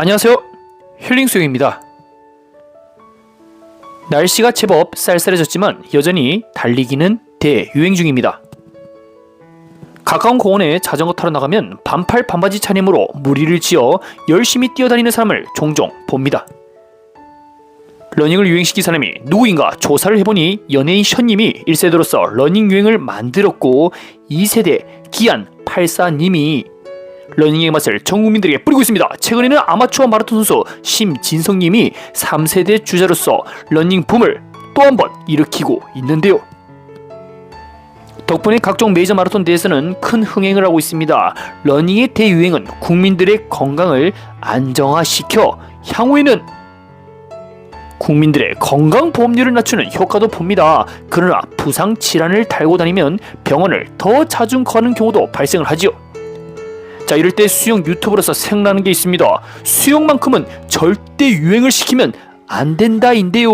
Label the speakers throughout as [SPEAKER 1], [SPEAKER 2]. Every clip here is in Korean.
[SPEAKER 1] 안녕하세요. 힐링 수영입니다. 날씨가 제법 쌀쌀해졌지만 여전히 달리기는 대유행 중입니다. 가까운 공원에 자전거 타러 나가면 반팔 반바지 차림으로 무리를 지어 열심히 뛰어다니는 사람을 종종 봅니다. 러닝을 유행시킨 사람이 누구인가 조사를 해보니 연예인 션님이 1세대로서 러닝 유행을 만들었고 2세대 기안 84님이 러닝의 맛을 전 국민들에게 뿌리고 있습니다. 최근에는 아마추어 마라톤 선수 심진성님이 3세대 주자로서 러닝 붐을 또 한 번 일으키고 있는데요. 덕분에 각종 메이저 마라톤 대회에서는 큰 흥행을 하고 있습니다. 러닝의 대유행은 국민들의 건강을 안정화시켜 향후에는 국민들의 건강 보험료를 낮추는 효과도 봅니다. 그러나 부상 질환을 달고 다니면 병원을 더 자주 가는 경우도 발생을 하지요. 자 이럴 때 수영 유튜버로서 생각나는 게 있습니다. 수영만큼은 절대 유행을 시키면 안 된다인데요.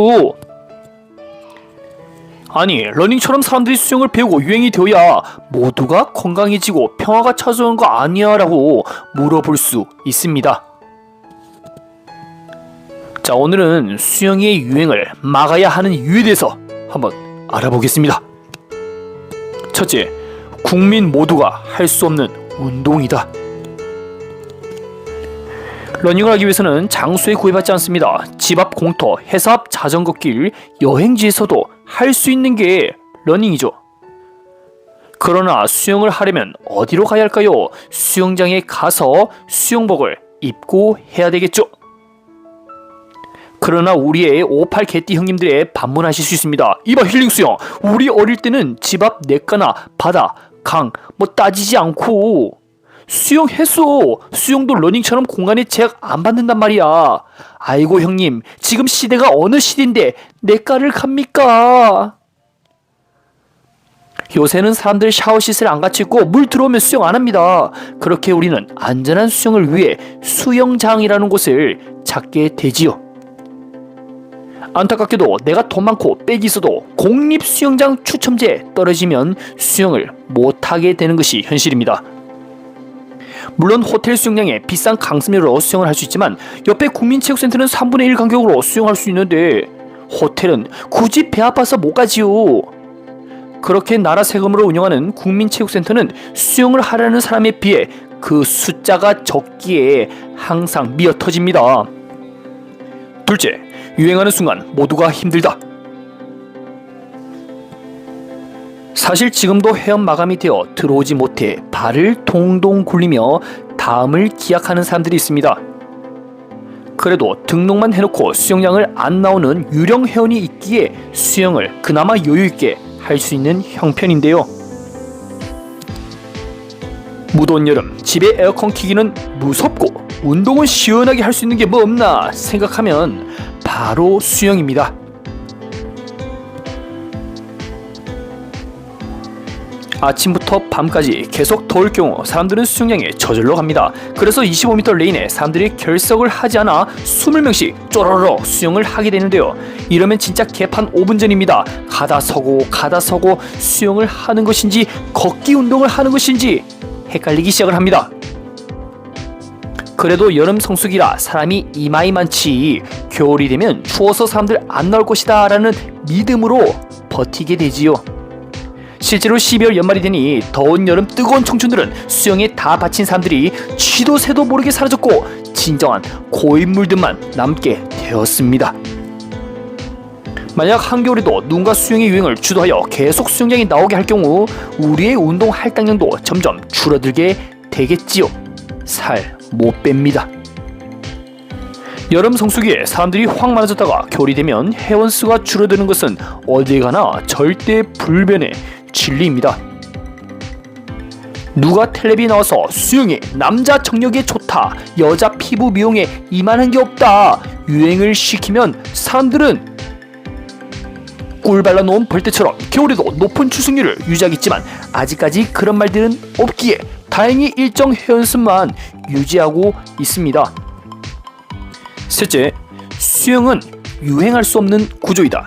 [SPEAKER 1] 아니 러닝처럼 사람들이 수영을 배우고 유행이 되어야 모두가 건강해지고 평화가 찾아오는 거 아니야 라고 물어볼 수 있습니다. 자 오늘은 수영의 유행을 막아야 하는 이유에 대해서 한번 알아보겠습니다. 첫째, 국민 모두가 할 수 없는 운동이다. 러닝을 하기 위해서는 장소에 구애받지 않습니다. 집 앞 공터, 회사 앞 자전거 길, 여행지에서도 할 수 있는 게 러닝이죠. 그러나 수영을 하려면 어디로 가야 할까요? 수영장에 가서 수영복을 입고 해야 되겠죠. 그러나 우리의 58 개띠 형님들의 반문하실 수 있습니다. 이봐 힐링 수영. 우리 어릴 때는 집 앞 냇가나 바다, 강 뭐 따지지 않고 수영했어. 수영도 러닝처럼 공간에 제약 안 받는단 말이야. 아이고 형님, 지금 시대가 어느 시대인데 냇가를 갑니까? 요새는 사람들 샤워 시설 안 갖추 있고 물 들어오면 수영 안 합니다. 그렇게 우리는 안전한 수영을 위해 수영장이라는 곳을 찾게 되지요. 안타깝게도 내가 돈 많고 빽이 있어도 공립 수영장 추첨제에 떨어지면 수영을 못하게 되는 것이 현실입니다. 물론 호텔 수영장에 비싼 강습료로 수영을 할 수 있지만 옆에 국민체육센터는 3분의 1 간격으로 수영할 수 있는데 호텔은 굳이 배 아파서 못 가지요. 그렇게 나라 세금으로 운영하는 국민체육센터는 수영을 하려는 사람에 비해 그 숫자가 적기에 항상 미어 터집니다. 둘째, 유행하는 순간 모두가 힘들다. 사실 지금도 회원 마감이 되어 들어오지 못해 발을 동동 굴리며 다음을 기약하는 사람들이 있습니다. 그래도 등록만 해놓고 수영장을 안 나오는 유령 회원이 있기에 수영을 그나마 여유 있게 할 수 있는 형편인데요. 무더운 여름 집에 에어컨 키기는 무섭고 운동은 시원하게 할 수 있는 게 뭐 없나 생각하면 바로 수영입니다. 아침부터 밤까지 계속 더울 경우 사람들은 수영장에 저절로 갑니다. 그래서 25m 레인에 사람들이 결석을 하지 않아 20명씩 쪼로로 수영을 하게 되는데요. 이러면 진짜 개판 5분 전입니다. 가다 서고 가다 서고 수영을 하는 것인지 걷기 운동을 하는 것인지 헷갈리기 시작을 합니다. 그래도 여름 성수기라 사람이 이마이 많지 겨울이 되면 추워서 사람들 안 나올 것이다 라는 믿음으로 버티게 되지요. 실제로 12월 연말이 되니 더운 여름 뜨거운 청춘들은 수영에 다 바친 사람들이 쥐도 새도 모르게 사라졌고 진정한 고인물들만 남게 되었습니다. 만약 한겨울에도 누군가 수영의 유행을 주도하여 계속 수영장이 나오게 할 경우 우리의 운동 할당량도 점점 줄어들게 되겠지요. 살 못 뺍니다. 여름 성수기에 사람들이 확 많아졌다가 겨울이 되면 회원 수가 줄어드는 것은 어디 가나 절대 불변의 진리입니다. 누가 텔레비 나와서 수영이 남자 정력에 좋다, 여자 피부 미용에 이만한 게 없다 유행을 시키면 사람들은 꿀 발라놓은 벌떼처럼 겨울에도 높은 추승률을 유지하겠지만 아직까지 그런 말들은 없기에 다행히 일정 회원수만 유지하고 있습니다. 셋째, 수영은 유행할 수 없는 구조이다.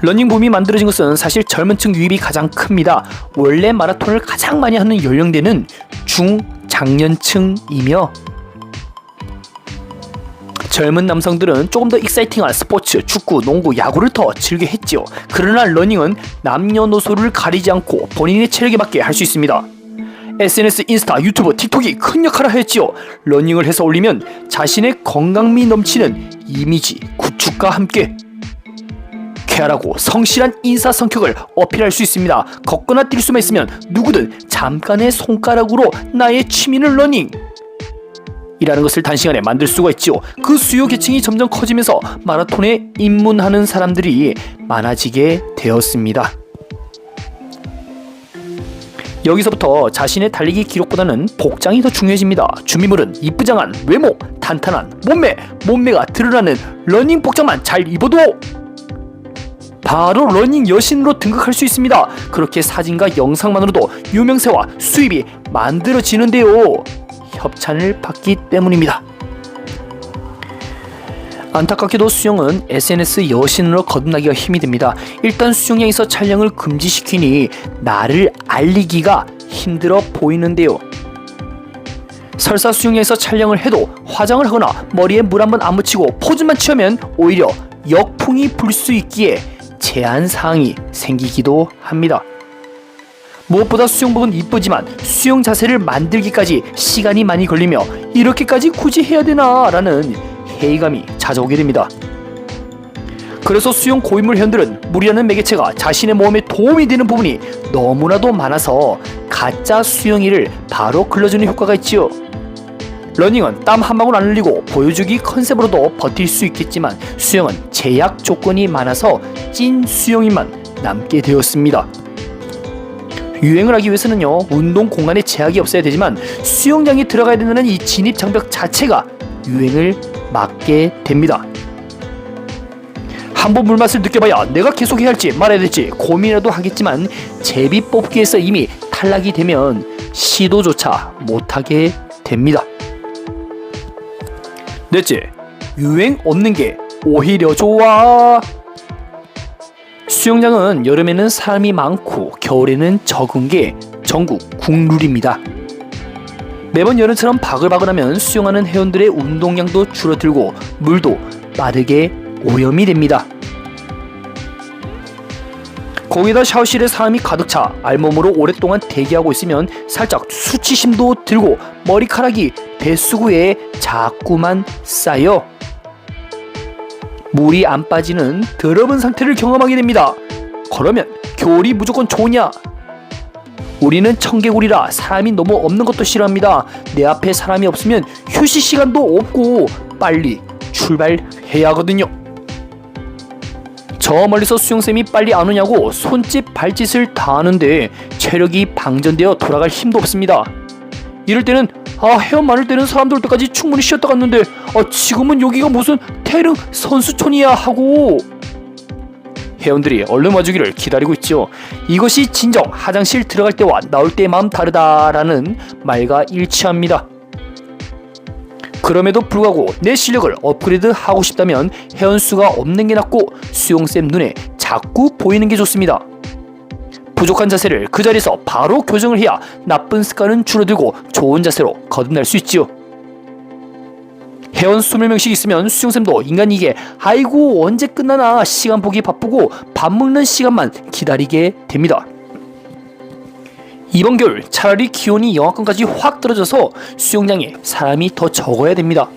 [SPEAKER 1] 러닝붐이 만들어진 것은 사실 젊은 층 유입이 가장 큽니다. 원래 마라톤을 가장 많이 하는 연령대는 중장년층이며 젊은 남성들은 조금 더 익사이팅한 스포츠, 축구, 농구, 야구를 더 즐겨 했지요. 그러나 러닝은 남녀노소를 가리지 않고 본인의 체력에 맞게 할 수 있습니다. SNS, 인스타, 유튜브, 틱톡이 큰 역할을 했지요. 러닝을 해서 올리면 자신의 건강미 넘치는 이미지 구축과 함께 쾌활하고 성실한 인사 성격을 어필할 수 있습니다. 걷거나 뛸 수만 있으면 누구든 잠깐의 손가락으로 나의 취미는 러닝. 이라는 것을 단시간에 만들 수가 있지요. 그 수요 계층이 점점 커지면서 마라톤에 입문하는 사람들이 많아지게 되었습니다. 여기서부터 자신의 달리기 기록보다는 복장이 더 중요해집니다. 준비물은 이쁘장한 외모, 탄탄한 몸매, 몸매가 드러나는 러닝 복장만 잘 입어도 바로 러닝 여신으로 등극할 수 있습니다. 그렇게 사진과 영상만으로도 유명세와 수입이 만들어지는데요. 협찬을 받기 때문입니다. 안타깝게도 수영은 SNS 여신으로 거듭나기가 힘이 듭니다. 일단 수영장에서 촬영을 금지시키니 나를 알리기가 힘들어 보이는데요. 설사 수영장에서 촬영을 해도 화장을 하거나 머리에 물 한 번 안 묻히고 포즈만 취하면 오히려 역풍이 불 수 있기에 제한 사항이 생기기도 합니다. 무엇보다 수영복은 이쁘지만 수영 자세를 만들기까지 시간이 많이 걸리며 이렇게까지 굳이 해야 되나 라는 회의감이 찾아오게 됩니다. 그래서 수영 고인물 회원들은 물이라는 매개체가 자신의 몸에 도움이 되는 부분이 너무나도 많아서 가짜 수영이를 바로 글러주는 효과가 있지요. 러닝은 땀 한 방울 안 흘리고 보여주기 컨셉으로도 버틸 수 있겠지만 수영은 제약 조건이 많아서 찐 수영인만 남게 되었습니다. 유행을 하기 위해서는요 운동 공간에 제약이 없어야 되지만 수영장에 들어가야 된다는 이 진입 장벽 자체가 유행을 막게 됩니다. 한 번 물맛을 느껴봐야 내가 계속 해야 할지 말아야 될지 고민이라도 하겠지만 제비 뽑기에서 이미 탈락이 되면 시도조차 못하게 됩니다. 넷째, 유행 없는 게 오히려 좋아. 수영장은 여름에는 사람이 많고 겨울에는 적은 게 전국 국룰입니다. 매번 여름처럼 바글바글하면 수영하는 회원들의 운동량도 줄어들고 물도 빠르게 오염이 됩니다. 거기다 샤워실에 사람이 가득 차 알몸으로 오랫동안 대기하고 있으면 살짝 수치심도 들고 머리카락이 뱃수구에 자꾸만 쌓여 물이 안 빠지는 더러운 상태를 경험하게 됩니다. 그러면 겨울이 무조건 좋냐? 우리는 청개구리라 사람이 너무 없는 것도 싫어합니다. 내 앞에 사람이 없으면 휴식 시간도 없고 빨리 출발해야 하거든요. 저 멀리서 수영쌤이 빨리 안 오냐고 손짓 발짓을 다 하는데 체력이 방전되어 돌아갈 힘도 없습니다. 이럴 때는 아 헤엄 많을 때는 사람들 올 때까지 충분히 쉬었다 갔는데 아 지금은 여기가 무슨 태릉 선수촌이야 하고 회원들이 얼른 와주기를 기다리고 있죠. 이것이 진정 화장실 들어갈 때와 나올 때의 마음 다르다라는 말과 일치합니다. 그럼에도 불구하고 내 실력을 업그레이드 하고 싶다면 회원 수가 없는 게 낫고 수용쌤 눈에 자꾸 보이는 게 좋습니다. 부족한 자세를 그 자리에서 바로 교정을 해야 나쁜 습관은 줄어들고 좋은 자세로 거듭날 수 있지요. 회원 20명씩 있으면 수용쌤도 인간이게 아이고 언제 끝나나 시간 보기 바쁘고 밥 먹는 시간만 기다리게 됩니다. 이번 겨울 차라리 기온이 영하권까지 확 떨어져서 수영장에 사람이 더 적어야 됩니다.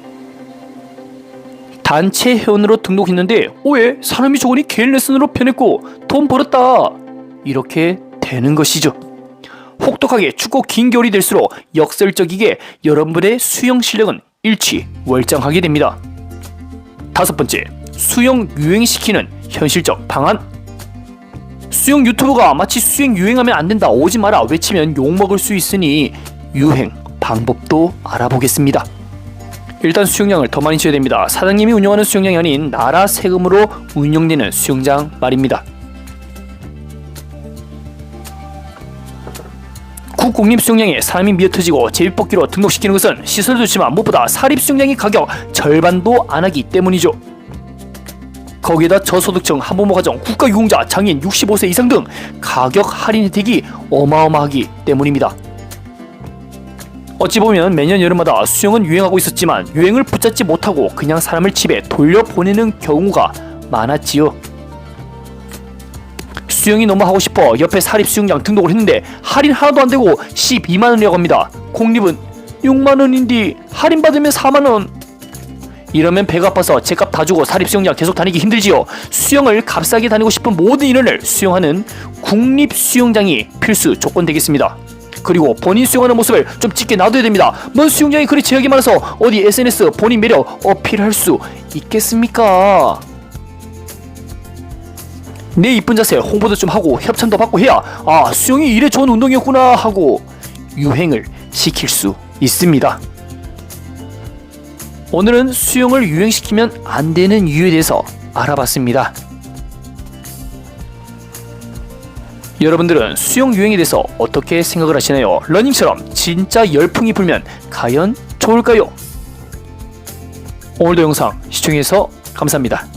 [SPEAKER 1] 단체 회원으로 등록했는데 오해 사람이 적으니 개인 레슨으로 변했고 돈 벌었다 이렇게 되는 것이죠. 혹독하게 춥고 긴 겨울이 될수록 역설적이게 여러분의 수영 실력은 일취월장하게 됩니다. 다섯 번째, 수영 유행시키는 현실적 방안. 수영 유튜버가 마치 수영 유행하면 안 된다 오지 마라 외치면 욕 먹을 수 있으니 유행 방법도 알아보겠습니다. 일단 수영장을 더 많이 지어야 됩니다. 사장님이 운영하는 수영장이 아닌 나라 세금으로 운영되는 수영장 말입니다. 국공립 수영장에 사람이 미어터지고 제비뽑기로 등록시키는 것은 시설도 좋지만 무엇보다 사립 수영장의 가격 절반도 안 하기 때문이죠. 거기에다 저소득층, 한부모 가정, 국가유공자, 장애인 65세 이상 등 가격 할인 혜택이 어마어마하기 때문입니다. 어찌 보면 매년 여름마다 수영은 유행하고 있었지만 유행을 붙잡지 못하고 그냥 사람을 집에 돌려보내는 경우가 많았지요. 수영이 너무 하고 싶어 옆에 사립 수영장 등록을 했는데 할인 하나도 안 되고 12만 원이라고 합니다. 공립은 6만 원인데 할인 받으면 4만 원. 이러면 배가 아파서 제값 다 주고 사립 수영장 계속 다니기 힘들지요. 수영을 값싸게 다니고 싶은 모든 인원을 수영하는 국립 수영장이 필수 조건 되겠습니다. 그리고 본인 수영하는 모습을 좀 찍게 놔둬야 됩니다. 뭔 수영장이 그리 제약이 많아서 어디 SNS 본인 매력 어필할 수 있겠습니까? 내 이쁜 자세 홍보도 좀 하고 협찬도 받고 해야 아 수영이 이래 좋은 운동이었구나 하고 유행을 시킬 수 있습니다. 오늘은 수영을 유행시키면 안 되는 이유에 대해서 알아봤습니다. 여러분들은 수영 유행에 대해서 어떻게 생각을 하시나요? 러닝처럼 진짜 열풍이 불면 과연 좋을까요? 오늘도 영상 시청해서 감사합니다.